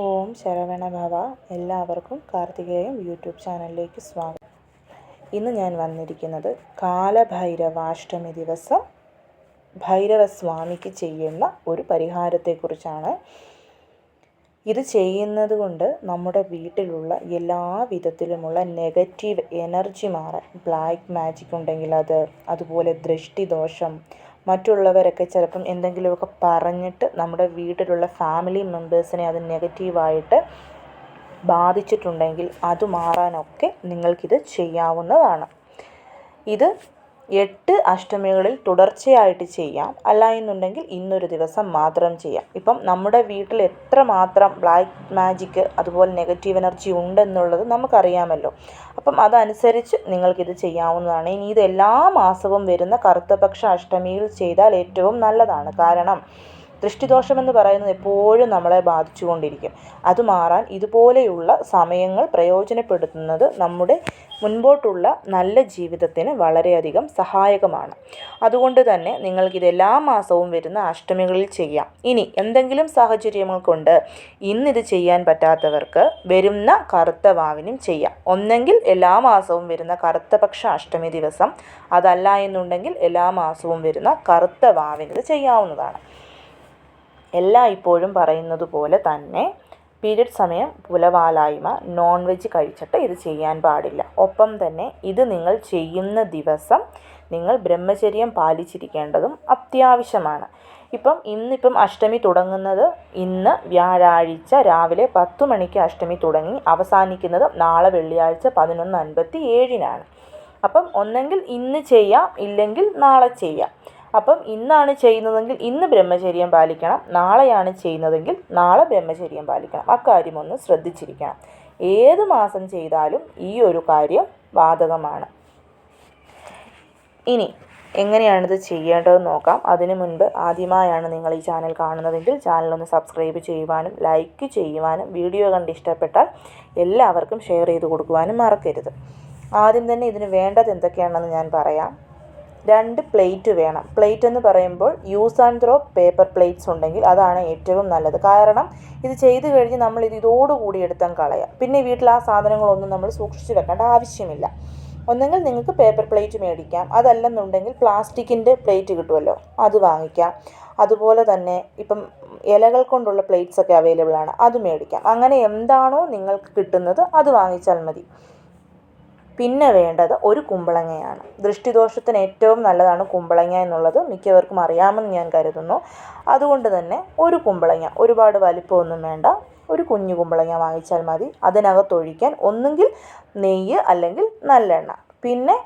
ഓം ശരവണ ഭവ എല്ലാവർക്കും കാർത്തികേയം യൂട്യൂബ് ചാനലിലേക്ക് സ്വാഗതം. ഇന്ന് ഞാൻ വന്നിരിക്കുന്നത് കാലഭൈരവാഷ്ടമി ദിവസം ഭൈരവസ്വാമിക്ക് ചെയ്യുന്ന ഒരു പരിഹാരത്തെക്കുറിച്ചാണ്. ഇത് ചെയ്യുന്നത് കൊണ്ട് നമ്മുടെ വീട്ടിലുള്ള എല്ലാ വിധത്തിലുമുള്ള നെഗറ്റീവ് എനർജി മാറാൻ ബ്ലാക്ക് മാജിക് ഉണ്ടെങ്കിൽ അത് അതുപോലെ ദൃഷ്ടിദോഷം മറ്റുള്ളവരൊക്കെ ചിലപ്പം എന്തെങ്കിലുമൊക്കെ പറഞ്ഞിട്ട് നമ്മുടെ വീട്ടിലുള്ള ഫാമിലി മെമ്പേഴ്സിനെ അത് നെഗറ്റീവായിട്ട് ബാധിച്ചിട്ടുണ്ടെങ്കിൽ അത് മാറാനൊക്കെ നിങ്ങൾക്കിത് ചെയ്യാവുന്നതാണ്. ഇത് എട്ട് അഷ്ടമികളിൽ തുടർച്ചയായിട്ട് ചെയ്യാം. അല്ല എന്നുണ്ടെങ്കിൽ ഇന്നൊരു ദിവസം മാത്രം ചെയ്യാം. ഇപ്പം നമ്മുടെ വീട്ടിൽ എത്ര മാത്രം ബ്ലാക്ക് മാജിക്ക് അതുപോലെ നെഗറ്റീവ് എനർജി ഉണ്ടെന്നുള്ളത് നമുക്കറിയാമല്ലോ. അപ്പം അതനുസരിച്ച് നിങ്ങൾക്കിത് ചെയ്യാവുന്നതാണ്. ഇനി ഇത് എല്ലാ മാസവും വരുന്ന കറുത്തപക്ഷ അഷ്ടമിയിൽ ചെയ്താൽ ഏറ്റവും നല്ലതാണ്. കാരണം ദൃഷ്ടിദോഷമെന്ന് പറയുന്നത് എപ്പോഴും നമ്മളെ ബാധിച്ചുകൊണ്ടിരിക്കും. അത് മാറാൻ ഇതുപോലെയുള്ള സമയങ്ങൾ പ്രയോജനപ്പെടുത്തുന്നത് നമ്മുടെ മുൻപോട്ടുള്ള നല്ല ജീവിതത്തിന് വളരെയധികം സഹായകമാണ്. അതുകൊണ്ട് തന്നെ നിങ്ങൾക്കിത് എല്ലാ മാസവും വരുന്ന അഷ്ടമികളിൽ ചെയ്യാം. ഇനി എന്തെങ്കിലും സാഹചര്യങ്ങൾ കൊണ്ട് ഇന്നിത് ചെയ്യാൻ പറ്റാത്തവർക്ക് വരുന്ന കറുത്ത വാവിനും ചെയ്യാം. ഒന്നെങ്കിൽ എല്ലാ മാസവും വരുന്ന കറുത്തപക്ഷ അഷ്ടമി ദിവസം അതല്ല എന്നുണ്ടെങ്കിൽ എല്ലാ മാസവും വരുന്ന കറുത്ത വാവിന് ചെയ്യാവുന്നതാണ്. എല്ലാ ഇപ്പോഴും പറയുന്നത് പോലെ തന്നെ പീരിയഡ് സമയം പുലവാലായ്മ നോൺ വെജ് കഴിച്ചിട്ട് ഇത് ചെയ്യാൻ പാടില്ല. ഒപ്പം തന്നെ ഇത് നിങ്ങൾ ചെയ്യുന്ന ദിവസം നിങ്ങൾ ബ്രഹ്മചര്യം പാലിച്ചിരിക്കേണ്ടതും അത്യാവശ്യമാണ്. ഇപ്പം ഇന്നിപ്പം അഷ്ടമി തുടങ്ങുന്നത് ഇന്ന് വ്യാഴാഴ്ച രാവിലെ പത്ത് മണിക്ക് അഷ്ടമി തുടങ്ങി അവസാനിക്കുന്നത് നാളെ വെള്ളിയാഴ്ച പതിനൊന്ന് അൻപത്തി ഏഴിനാണ്. അപ്പം ഒന്നെങ്കിൽ ഇന്ന് ചെയ്യാം ഇല്ലെങ്കിൽ നാളെ ചെയ്യാം. അപ്പം ഇന്നാണ് ചെയ്യുന്നതെങ്കിൽ ഇന്ന് ബ്രഹ്മചര്യം പാലിക്കണം. നാളെയാണ് ചെയ്യുന്നതെങ്കിൽ നാളെ ബ്രഹ്മചര്യം പാലിക്കണം. അക്കാര്യം ഒന്ന് ശ്രദ്ധിച്ചിരിക്കണം. ഏത് മാസം ചെയ്താലും ഈ ഒരു കാര്യം ബാധകമാണ് ഇനി എങ്ങനെയാണിത് ചെയ്യേണ്ടതെന്ന് നോക്കാം. അതിനു മുൻപ് ആദ്യമായാണ് നിങ്ങൾ ഈ ചാനൽ കാണുന്നതെങ്കിൽ ചാനൽ ഒന്ന് സബ്സ്ക്രൈബ് ചെയ്യുവാനും ലൈക്ക് ചെയ്യുവാനും വീഡിയോ കണ്ട് ഇഷ്ടപ്പെട്ടാൽ എല്ലാവർക്കും ഷെയർ ചെയ്ത് കൊടുക്കുവാനും മറക്കരുത്. ആദ്യം തന്നെ ഇതിന് വേണ്ടത് എന്തൊക്കെയാണെന്ന് ഞാൻ പറയാം. രണ്ട് പ്ലേറ്റ് വേണം. പ്ലേറ്റ് എന്ന് പറയുമ്പോൾ use and throw paper plates ഉണ്ടെങ്കിൽ അതാണ് ഏറ്റവും നല്ലത്. കാരണം ഇത് ചെയ്ത് കഴിഞ്ഞ് നമ്മൾ ഇത് ഇതോടുകൂടി എടുത്താൽ കളയാം. പിന്നെ വീട്ടിൽ ആ സാധനങ്ങളൊന്നും നമ്മൾ സൂക്ഷിച്ച് വെക്കേണ്ട ആവശ്യമില്ല. ഒന്നെങ്കിൽ നിങ്ങൾക്ക് പേപ്പർ പ്ലേറ്റ് മേടിക്കാം. അതല്ലെന്നുണ്ടെങ്കിൽ പ്ലാസ്റ്റിക്കിന്റെ പ്ലേറ്റ് കിട്ടുമല്ലോ. അത് വാങ്ങിക്കാം. അതുപോലെ തന്നെ ഇപ്പം ഇലകൾ കൊണ്ടുള്ള പ്ലേറ്റ്സ് ഒക്കെ അവൈലബിൾ ആണ് അത് മേടിക്കാം. അങ്ങനെ എന്താണോ നിങ്ങൾക്ക് കിട്ടുന്നത് അത് വാങ്ങിച്ചാൽ മതി. പിന്നെ വേണ്ടത് ഒരു കുമ്പളങ്ങയാണ്. ദൃഷ്ടിദോഷത്തിന് ഏറ്റവും നല്ലതാണ് കുമ്പളങ്ങ എന്നുള്ളത് മിക്കവർക്കും അറിയാമെന്ന് ഞാൻ കരുതുന്നു. അതുകൊണ്ട് തന്നെ ഒരു കുമ്പളങ്ങ ഒരുപാട് വലിപ്പമൊന്നും വേണ്ട. ഒരു കുഞ്ഞു കുമ്പളങ്ങ വാങ്ങിച്ചാൽ മതി. അതിനകത്തൊഴിക്കാൻ ഒന്നുകിൽ നെയ്യ് അല്ലെങ്കിൽ നല്ലെണ്ണ. പിന്നെ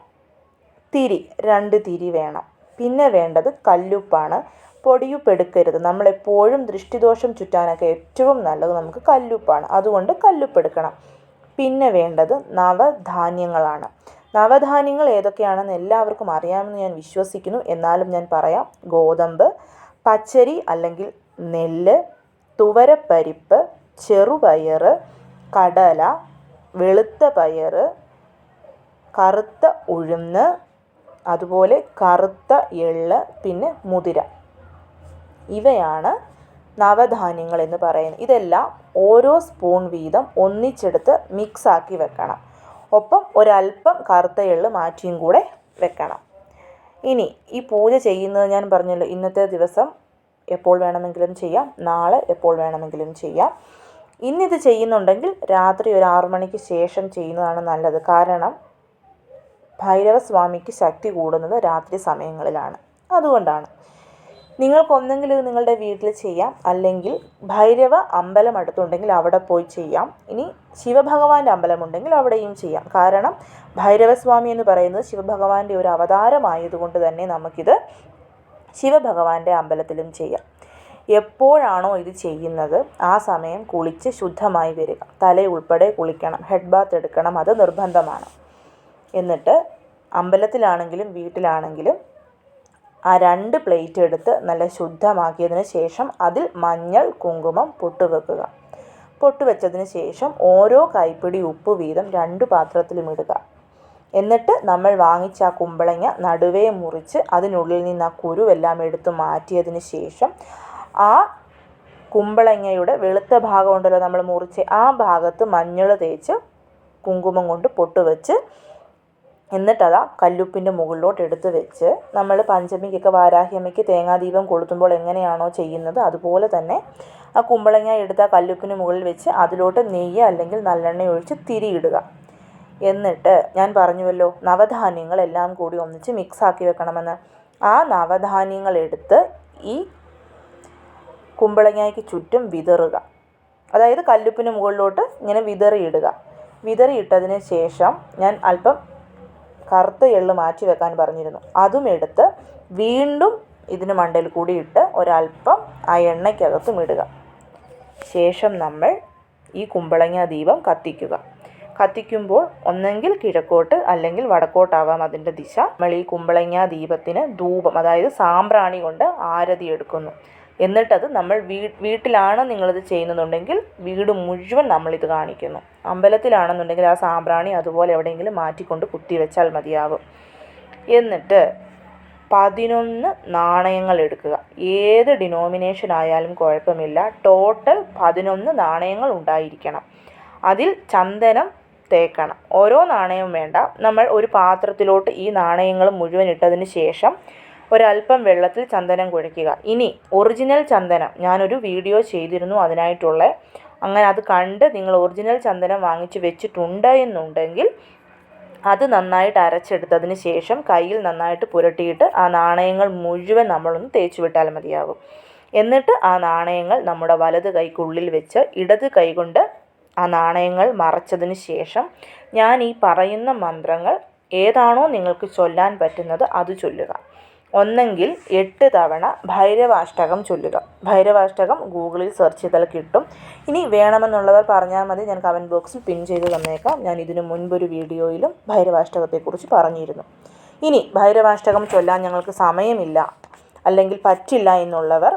തിരി രണ്ട് തിരി വേണം. പിന്നെ വേണ്ടത് കല്ലുപ്പാണ്. പൊടിയുപ്പ് എടുക്കരുത്. നമ്മളെപ്പോഴും ദൃഷ്ടിദോഷം ചുറ്റാനൊക്കെ ഏറ്റവും നല്ലത് നമുക്ക് കല്ലുപ്പാണ്. അതുകൊണ്ട് കല്ലുപ്പ് എടുക്കണം. പിന്നെ വേണ്ടത് നവധാന്യങ്ങളാണ്. നവധാന്യങ്ങൾ ഏതൊക്കെയാണെന്ന് എല്ലാവർക്കും അറിയാമെന്ന് ഞാൻ വിശ്വസിക്കുന്നു. എന്നാലും ഞാൻ പറയാം. ഗോതമ്പ് പച്ചരി അല്ലെങ്കിൽ നെല്ല് തുവരപ്പരിപ്പ് ചെറുപയർ കടല വെളുത്ത പയർ കറുത്ത ഉഴുന്ന് അതുപോലെ കറുത്ത എള്ള് പിന്നെ മുതിര. ഇവയാണ് നവധാന്യങ്ങൾ എന്ന് പറയുന്നത്. ഇതെല്ലാം ഓരോ സ്പൂൺ വീതം ഒന്നിച്ചെടുത്ത് മിക്സാക്കി വെക്കണം. ഒപ്പം ഒരല്പം കറുത്ത എള്ള് മാറ്റിയും കൂടെ വെക്കണം. ഇനി ഈ പൂജ ചെയ്യുന്നത് ഞാൻ പറഞ്ഞല്ലോ ഇന്നത്തെ ദിവസം എപ്പോൾ വേണമെങ്കിലും ചെയ്യാം നാളെ എപ്പോൾ വേണമെങ്കിലും ചെയ്യാം. ഇന്നിത് ചെയ്യുന്നുണ്ടെങ്കിൽ രാത്രി ഒരു ആറു മണിക്ക് ശേഷം ചെയ്യുന്നതാണ് നല്ലത്. കാരണം ഭൈരവസ്വാമിക്ക് ശക്തി കൂടുന്നത് രാത്രി സമയങ്ങളിലാണ്. അതുകൊണ്ടാണ്. നിങ്ങൾക്കൊന്നെങ്കിൽ ഇത് നിങ്ങളുടെ വീട്ടിൽ ചെയ്യാം. അല്ലെങ്കിൽ ഭൈരവ അമ്പലം അടുത്തുണ്ടെങ്കിൽ അവിടെ പോയി ചെയ്യാം. ഇനി ശിവഭഗവാന്റെ അമ്പലമുണ്ടെങ്കിൽ അവിടെയും ചെയ്യാം. കാരണം ഭൈരവസ്വാമി എന്ന് പറയുന്നത് ശിവഭഗവാന്റെ ഒരു അവതാരമായതുകൊണ്ട് തന്നെ നമുക്കിത് ശിവഭഗവാന്റെ അമ്പലത്തിലും ചെയ്യാം. എപ്പോഴാണോ ഇത് ചെയ്യുന്നത് ആ സമയം കുളിച്ച് ശുദ്ധമായി വരിക. തല ഉൾപ്പെടെ കുളിക്കണം ഹെഡ് ബാത്ത് എടുക്കണം അത് നിർബന്ധമാണ്. എന്നിട്ട് അമ്പലത്തിലാണെങ്കിലും വീട്ടിലാണെങ്കിലും ആ രണ്ട് പ്ലേറ്റ് എടുത്ത് നല്ല ശുദ്ധമാക്കിയതിന് ശേഷം അതിൽ മഞ്ഞൾ കുങ്കുമം പൊട്ട് വെക്കുക പൊട്ട് വെച്ചതിന് ശേഷം ഓരോ കൈപ്പിടി ഉപ്പ് വീതം രണ്ട് പാത്രത്തിലും ഇടുക. എന്നിട്ട് നമ്മൾ വാങ്ങിച്ച ആ കുമ്പളങ്ങ നടുവേ മുറിച്ച് അതിനുള്ളിൽ നിന്ന് ആ കുരുവെല്ലാം എടുത്ത് മാറ്റിയതിന് ശേഷം ആ കുമ്പളങ്ങയുടെ വെളുത്ത ഭാഗം ഉണ്ടല്ലോ നമ്മൾ മുറിച്ച് ആ ഭാഗത്ത് മഞ്ഞൾ തേച്ച് കുങ്കുമം കൊണ്ട് പൊട്ട് വെച്ച് എന്നിട്ടതാ കല്ലുപ്പിന്റെ മുകളിലോട്ട് എടുത്ത് വെച്ച് നമ്മൾ പഞ്ചമിക്കൊക്കെ വാരാഹ്യമ്മയ്ക്ക് തേങ്ങാദീപം കൊളുത്തുമ്പോൾ എങ്ങനെയാണോ ചെയ്യുന്നത് അതുപോലെ തന്നെ ആ കുമ്പളങ്ങ എടുത്ത ആ കല്ലുപ്പിന് മുകളിൽ വെച്ച് അതിലോട്ട് നെയ്യ് അല്ലെങ്കിൽ നല്ലെണ്ണ ഒഴിച്ച് തിരിയിടുക. എന്നിട്ട് ഞാൻ പറഞ്ഞുവല്ലോ നവധാന്യങ്ങളെല്ലാം കൂടി ഒന്നിച്ച് മിക്സാക്കി വെക്കണമെന്ന്. ആ നവധാന്യങ്ങൾ എടുത്ത് ഈ കുമ്പളങ്ങയ്ക്ക് ചുറ്റും വിതറുക. അതായത് കല്ലുപ്പിന് മുകളിലോട്ട് ഇങ്ങനെ വിതറിയിടുക. വിതറിയിട്ടതിന് ശേഷം ഞാൻ അല്പം കറുത്ത എള്ള് മാറ്റി വെക്കാൻ പറഞ്ഞിരുന്നു. അതും എടുത്ത് വീണ്ടും ഇതിന് മണ്ടയിൽ കൂടി ഇട്ട് ഒരല്പം ആ എണ്ണയ്ക്കകത്തും ഇടുക. ശേഷം നമ്മൾ ഈ കുമ്പളങ്ങ ദീപം കത്തിക്കുക. കത്തിക്കുമ്പോൾ ഒന്നെങ്കിൽ കിഴക്കോട്ട് അല്ലെങ്കിൽ വടക്കോട്ടാവാം അതിന്റെ ദിശ. നമ്മൾ ഈ കുമ്പളങ്ങ ദീപത്തിന് ധൂപം അതായത് സാമ്പ്രാണി കൊണ്ട് ആരതി എടുക്കുന്നു. എന്നിട്ടത് നമ്മൾ വീ വീട്ടിലാണ് നിങ്ങളിത് ചെയ്യുന്നുണ്ടെങ്കിൽ വീട് മുഴുവൻ നമ്മളിത് കാണിക്കുന്നു. അമ്പലത്തിലാണെന്നുണ്ടെങ്കിൽ ആ സാമ്പ്രാണി അതുപോലെ എവിടെയെങ്കിലും മാറ്റിക്കൊണ്ട് കുത്തി വെച്ചാൽ മതിയാവും. എന്നിട്ട് പതിനൊന്ന് നാണയങ്ങൾ എടുക്കുക. ഏത് ഡിനോമിനേഷൻ ആയാലും കുഴപ്പമില്ല. ടോട്ടൽ പതിനൊന്ന് നാണയങ്ങൾ ഉണ്ടായിരിക്കണം. അതിൽ ചന്ദനം തേക്കണം. ഓരോ നാണയവും വേണ്ട. നമ്മൾ ഒരു പാത്രത്തിലോട്ട് ഈ നാണയങ്ങൾ മുഴുവൻ ഇട്ടതിന് ശേഷം ഒരല്പം വെള്ളത്തിൽ ചന്ദനം കുഴയ്ക്കുക. ഇനി ഒറിജിനൽ ചന്ദനം ഞാനൊരു വീഡിയോ ചെയ്തിരുന്നു. അതിനായിട്ടുള്ള അങ്ങനെ അത് കണ്ട് നിങ്ങൾ ഒറിജിനൽ ചന്ദനം വാങ്ങിച്ച് വെച്ചിട്ടുണ്ട് എന്നുണ്ടെങ്കിൽ അത് നന്നായിട്ട് അരച്ചെടുത്തതിന് ശേഷം കയ്യിൽ നന്നായിട്ട് പുരട്ടിയിട്ട് ആ നാണയങ്ങൾ മുഴുവൻ നമ്മളൊന്ന് തേച്ച് വിട്ടാൽ മതിയാകും എന്നിട്ട് ആ നാണയങ്ങൾ നമ്മുടെ വലത് കൈക്കുള്ളിൽ വെച്ച് ഇടത് കൈകൊണ്ട് ആ നാണയങ്ങൾ മറച്ചതിന് ശേഷം ഞാൻ ഈ പറയുന്ന മന്ത്രങ്ങൾ ഏതാണോ നിങ്ങൾക്ക് ചൊല്ലാൻ പറ്റുന്നത് അത് ചൊല്ലുക. ഒന്നെങ്കിൽ എട്ട് തവണ ഭൈരവാഷ്ടകം ചൊല്ലുക. ഭൈരവാഷ്ടകം ഗൂഗിളിൽ സെർച്ച് ചെയ്താൽ കിട്ടും. ഇനി വേണമെന്നുള്ളവർ പറഞ്ഞാൽ മതി. ഞാൻ കമന്റ് ബോക്സിൽ പിൻ ചെയ്ത് തന്നേക്കാം. ഞാൻ ഇതിനു മുൻപൊരു വീഡിയോയിലും ഭൈരവാഷ്ടകത്തെക്കുറിച്ച് പറഞ്ഞിരുന്നു. ഇനി ഭൈരവാഷ്ടകം ചൊല്ലാൻ ഞങ്ങൾക്ക് സമയമില്ല. അല്ലെങ്കിൽ പറ്റില്ല എന്നുള്ളവർ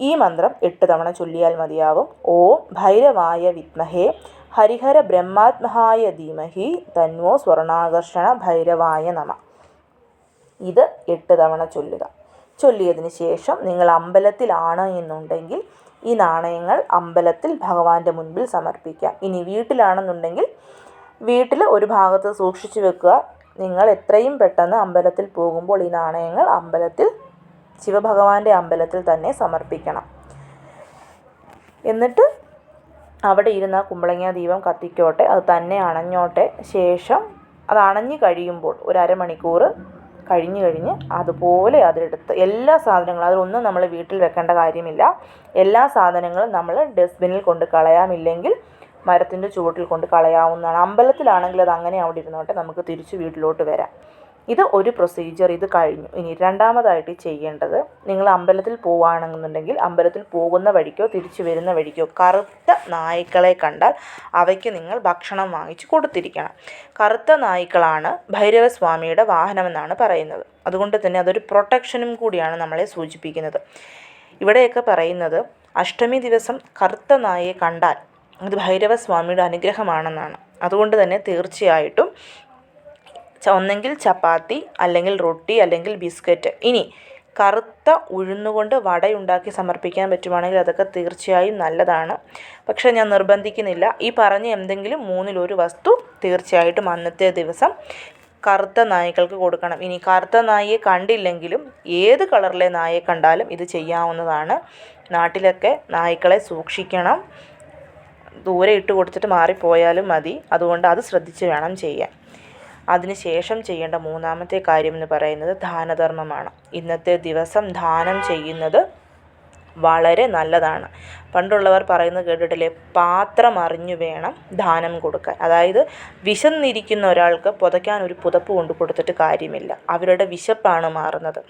ഈ മന്ത്രം എട്ട് തവണ ചൊല്ലിയാൽ മതിയാവും. ഓം ഭൈരവായ വിത്മഹേ ഹരിഹര ബ്രഹ്മാത്മഹായ ധീമഹി തന്വോ സ്വർണാകർഷണ ഭൈരവായ നമ. ഇത് എട്ട് തവണ ചൊല്ലുക. ചൊല്ലിയതിന് ശേഷം നിങ്ങൾ അമ്പലത്തിലാണ് എന്നുണ്ടെങ്കിൽ ഈ നാണയങ്ങൾ അമ്പലത്തിൽ ഭഗവാന്റെ മുൻപിൽ സമർപ്പിക്കാം ഇനി വീട്ടിലാണെന്നുണ്ടെങ്കിൽ വീട്ടിൽ ഒരു ഭാഗത്ത് സൂക്ഷിച്ചു വെക്കുക. നിങ്ങൾ എത്രയും പെട്ടെന്ന് അമ്പലത്തിൽ പോകുമ്പോൾ ഈ നാണയങ്ങൾ അമ്പലത്തിൽ ശിവഭഗവാന്റെ അമ്പലത്തിൽ തന്നെ സമർപ്പിക്കണം. എന്നിട്ട് അവിടെ ഇരുന്ന കുമ്പളങ്ങ ദീപം കത്തിക്കോട്ടെ. അത് തന്നെ അണഞ്ഞോട്ടെ. ശേഷം അത് അണഞ്ഞു കഴിയുമ്പോൾ ഒരു അരമണിക്കൂർ കഴിഞ്ഞ് കഴിഞ്ഞ് അതുപോലെ അതിലെടുത്ത് എല്ലാ സാധനങ്ങളും അതിലൊന്നും നമ്മൾ വീട്ടിൽ വെക്കേണ്ട കാര്യമില്ല. എല്ലാ സാധനങ്ങളും നമ്മൾ ഡസ്റ്റ്ബിനിൽ കൊണ്ട് കളയാമില്ലെങ്കിൽ മരത്തിന്റെ ചുവട്ടിൽ കൊണ്ട് കളയാവുന്നതാണ്. അമ്പലത്തിലാണെങ്കിൽ അത് അങ്ങനെ അവിടെ ഇരുന്നോട്ടെ നമുക്ക് തിരിച്ച് വീട്ടിലോട്ട് വരാം. ഇത് ഒരു പ്രൊസീജിയർ ഇത് കഴിഞ്ഞു. ഇനി രണ്ടാമതായിട്ട് ചെയ്യേണ്ടത് നിങ്ങൾ അമ്പലത്തിൽ പോവുകയാണെന്നുണ്ടെങ്കിൽ അമ്പലത്തിൽ പോകുന്ന വഴിക്കോ തിരിച്ചു വരുന്ന വഴിക്കോ കറുത്ത നായ്ക്കളെ കണ്ടാൽ അവയ്ക്ക് നിങ്ങൾ ഭക്ഷണം വാങ്ങിച്ച് കൊടുത്തിരിക്കണം. കറുത്ത നായ്ക്കളാണ് ഭൈരവസ്വാമിയുടെ വാഹനമെന്നാണ് പറയുന്നത്. അതുകൊണ്ട് തന്നെ അതൊരു പ്രൊട്ടക്ഷനും കൂടിയാണ് നമ്മളെ സൂചിപ്പിക്കുന്നത്. ഇവിടെയൊക്കെ പറയുന്നത് അഷ്ടമി ദിവസം കറുത്ത നായയെ കണ്ടാൽ അത് ഭൈരവസ്വാമിയുടെ അനുഗ്രഹമാണെന്നാണ്. അതുകൊണ്ട് തന്നെ തീർച്ചയായിട്ടും ഒന്നെങ്കിൽ ചപ്പാത്തി അല്ലെങ്കിൽ റൊട്ടി അല്ലെങ്കിൽ ബിസ്ക്കറ്റ്. ഇനി കറുത്ത ഉഴുന്നുകൊണ്ട് വടയുണ്ടാക്കി സമർപ്പിക്കാൻ പറ്റുവാണെങ്കിൽ അതൊക്കെ തീർച്ചയായും നല്ലതാണ്. പക്ഷേ ഞാൻ നിർബന്ധിക്കുന്നില്ല. ഈ പറഞ്ഞ എന്തെങ്കിലും മൂന്നിലൊരു വസ്തു തീർച്ചയായിട്ടും അന്നത്തെ ദിവസം കറുത്ത നായ്ക്കൾക്ക് കൊടുക്കണം. ഇനി കറുത്ത നായയെ കണ്ടില്ലെങ്കിലും ഏത് കളറിലെ നായയെ കണ്ടാലും ഇത് ചെയ്യാവുന്നതാണ്. നാട്ടിലൊക്കെ നായ്ക്കളെ സൂക്ഷിക്കണം. ദൂരെ ഇട്ട് കൊടുത്തിട്ട് മാറിപ്പോയാലും മതി. അതുകൊണ്ട് അത് ശ്രദ്ധിച്ച് വേണം ചെയ്യാൻ. അതിനുശേഷം ചെയ്യേണ്ട മൂന്നാമത്തെ കാര്യം എന്ന് പറയുന്നത് ദാനധർമ്മമാണ്. ഇന്നത്തെ ദിവസം ദാനം ചെയ്യുന്നത് വളരെ നല്ലതാണ്. പണ്ടുള്ളവർ പറയുന്നത് കേട്ടിട്ടില്ലേ? പാത്രം അറിഞ്ഞു വേണം ദാനം കൊടുക്കാൻ. അതായത് വിശന്നിരിക്കുന്ന ഒരാൾക്ക് പുതയ്ക്കാൻ ഒരു പുതപ്പ് കൊണ്ട് കൊടുത്തിട്ട് കാര്യമില്ല. അവരുടെ വിശപ്പാണ് മാറുന്നത്.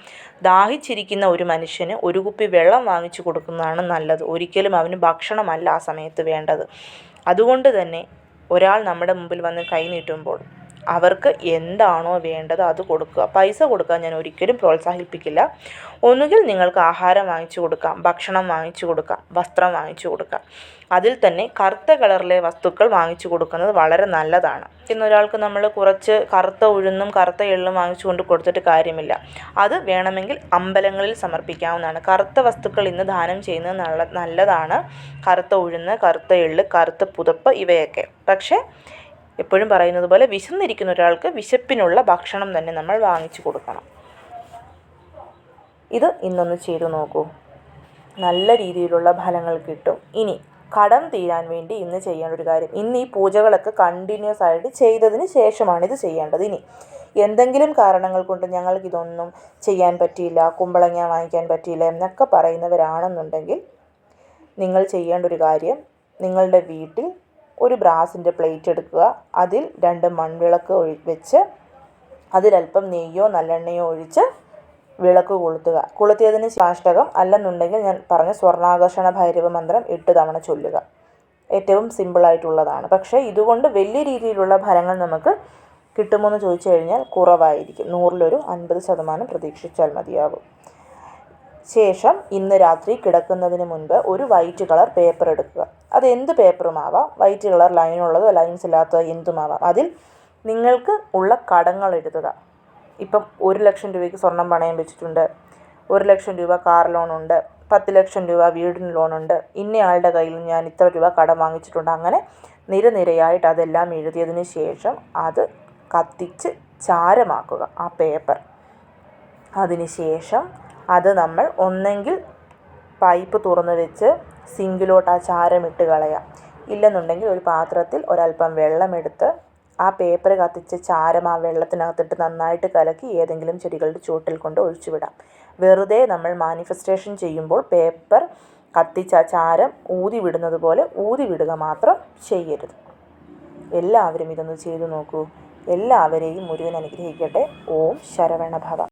ദാഹിച്ചിരിക്കുന്ന ഒരു മനുഷ്യന് ഒരു കുപ്പി വെള്ളം വാങ്ങിച്ചു കൊടുക്കുന്നതാണ് നല്ലത്. ഒരിക്കലും അവന് ഭക്ഷണമല്ല ആ സമയത്ത് വേണ്ടത്. അതുകൊണ്ട് തന്നെ ഒരാൾ നമ്മുടെ മുമ്പിൽ വന്ന് കൈ നീട്ടുമ്പോൾ അവർക്ക് എന്താണോ വേണ്ടത് അത് കൊടുക്കുക. പൈസ കൊടുക്കാൻ ഞാൻ ഒരിക്കലും പ്രോത്സാഹിപ്പിക്കില്ല. ഒന്നുകിൽ നിങ്ങൾക്ക് ആഹാരം വാങ്ങിച്ചു കൊടുക്കാം ഭക്ഷണം വാങ്ങിച്ചു കൊടുക്കാം വസ്ത്രം വാങ്ങിച്ചു കൊടുക്കാം. അതിൽ തന്നെ കറുത്ത കളറിലെ വസ്തുക്കൾ വാങ്ങിച്ചു കൊടുക്കുന്നത് വളരെ നല്ലതാണ്. ഇന്നൊരാൾക്ക് നമ്മൾ കുറച്ച് കറുത്ത ഉഴുന്നും കറുത്ത എള്ളും വാങ്ങിച്ചു കൊണ്ട് കൊടുത്തിട്ട് കാര്യമില്ല. അത് വേണമെങ്കിൽ അമ്പലങ്ങളിൽ സമർപ്പിക്കാവുന്നതാണ്. കറുത്ത വസ്തുക്കൾ ഇന്ന് ദാനം ചെയ്യുന്നത് നല്ല നല്ലതാണ്. കറുത്ത ഉഴുന്ന് കറുത്ത എള്ള് കറുത്ത പുതപ്പ് ഇവയൊക്കെ. പക്ഷേ എപ്പോഴും പറയുന്നത് പോലെ വിശന്നിരിക്കുന്ന ഒരാൾക്ക് വിശപ്പിനുള്ള ഭക്ഷണം തന്നെ നമ്മൾ വാങ്ങിച്ചു കൊടുക്കണം. ഇത് ഇന്നൊന്ന് ചെയ്തു നോക്കൂ. നല്ല രീതിയിലുള്ള ഫലങ്ങൾ കിട്ടും. ഇനി കടം തീരാൻ വേണ്ടി ഇന്ന് ചെയ്യേണ്ട ഒരു കാര്യം. ഇന്ന് ഈ പൂജകളൊക്കെ കണ്ടിന്യൂസ് ആയിട്ട് ചെയ്തതിന് ശേഷമാണ് ഇത് ചെയ്യേണ്ടത്. ഇനി എന്തെങ്കിലും കാരണങ്ങൾ കൊണ്ട് ഞങ്ങൾക്ക് ഇതൊന്നും ചെയ്യാൻ പറ്റിയില്ല കുമ്പളങ്ങ വാങ്ങിക്കാൻ പറ്റിയില്ല എന്നൊക്കെ പറയുന്നവരാണെന്നുണ്ടെങ്കിൽ നിങ്ങൾ ചെയ്യേണ്ട ഒരു കാര്യം നിങ്ങളുടെ വീട്ടിൽ ഒരു ബ്രാസിന്റെ പ്ലേറ്റ് എടുക്കുക. അതിൽ രണ്ട് മൺവിളക്ക് ഒഴി വെച്ച് അതിലല്പം നെയ്യോ നല്ലെണ്ണയോ ഒഴിച്ച് വിളക്ക് കൊളുത്തുക. കൊളുത്തിയതിന് ശാഷ്ടകം അല്ലെന്നുണ്ടെങ്കിൽ ഞാൻ പറഞ്ഞ സ്വർണാകർഷണ ഭൈരവ മന്ത്രം എട്ട് തവണ ചൊല്ലുക. ഏറ്റവും സിമ്പിളായിട്ടുള്ളതാണ്. പക്ഷേ ഇതുകൊണ്ട് വലിയ രീതിയിലുള്ള ഫലങ്ങൾ നമുക്ക് കിട്ടുമോ എന്ന് ചോദിച്ചു കഴിഞ്ഞാൽ കുറവായിരിക്കും. നൂറിലൊരു അൻപത് ശതമാനം പ്രതീക്ഷിച്ചാൽ മതിയാകും ശേഷം ഇന്ന് രാത്രി കിടക്കുന്നതിന് മുൻപ് ഒരു വൈറ്റ് കളർ പേപ്പർ എടുക്കുക. അത് എന്ത് പേപ്പറുമാവാം വൈറ്റ് കളർ ലൈനുള്ളതോ ലൈൻസ് ഇല്ലാത്തതോ എന്തുമാവാം? അതിൽ നിങ്ങൾക്ക് ഉള്ള കടങ്ങൾ എഴുതുക. ഇപ്പം ഒരു ലക്ഷം രൂപയ്ക്ക് സ്വർണം പണയം വെച്ചിട്ടുണ്ട്. ഒരു ലക്ഷം രൂപ കാർ ലോണുണ്ട് പത്ത് ലക്ഷം രൂപ വീടിന് ലോണുണ്ട് ഇന്നയാളുടെ കയ്യിൽ ഞാൻ ഇത്ര രൂപ കടം വാങ്ങിച്ചിട്ടുണ്ട്. അങ്ങനെ നിരനിരയായിട്ട് അതെല്ലാം എഴുതിയതിന് ശേഷം അത് കത്തിച്ച് ചാരമാക്കുക ആ പേപ്പർ അതിന് ശേഷം അത് നമ്മൾ ഒന്നെങ്കിൽ പൈപ്പ് തുറന്ന് വെച്ച് സിങ്കിലോട്ട് ആ ചാരം ഇട്ട് കളയാം. ഇല്ലെന്നുണ്ടെങ്കിൽ ഒരു പാത്രത്തിൽ ഒരല്പം വെള്ളമെടുത്ത് ആ പേപ്പർ കത്തിച്ച ചാരം ആ വെള്ളത്തിനകത്തിട്ട് നന്നായിട്ട് കലക്കി ഏതെങ്കിലും ചെടികളുടെ ചുവട്ടിൽ കൊണ്ട് ഒഴിച്ചു വിടാം. വെറുതെ നമ്മൾ മാനിഫെസ്റ്റേഷൻ ചെയ്യുമ്പോൾ പേപ്പർ കത്തിച്ച ആ ചാരം ഊതി വിടുന്നത് പോലെ ഊതി വിടുക മാത്രം ചെയ്യരുത്. എല്ലാവരും ഇതൊന്ന് ചെയ്തു നോക്കൂ. എല്ലാവരെയും മുരുകൻ അനുഗ്രഹിക്കട്ടെ. ഓം ശരവണ ഭവ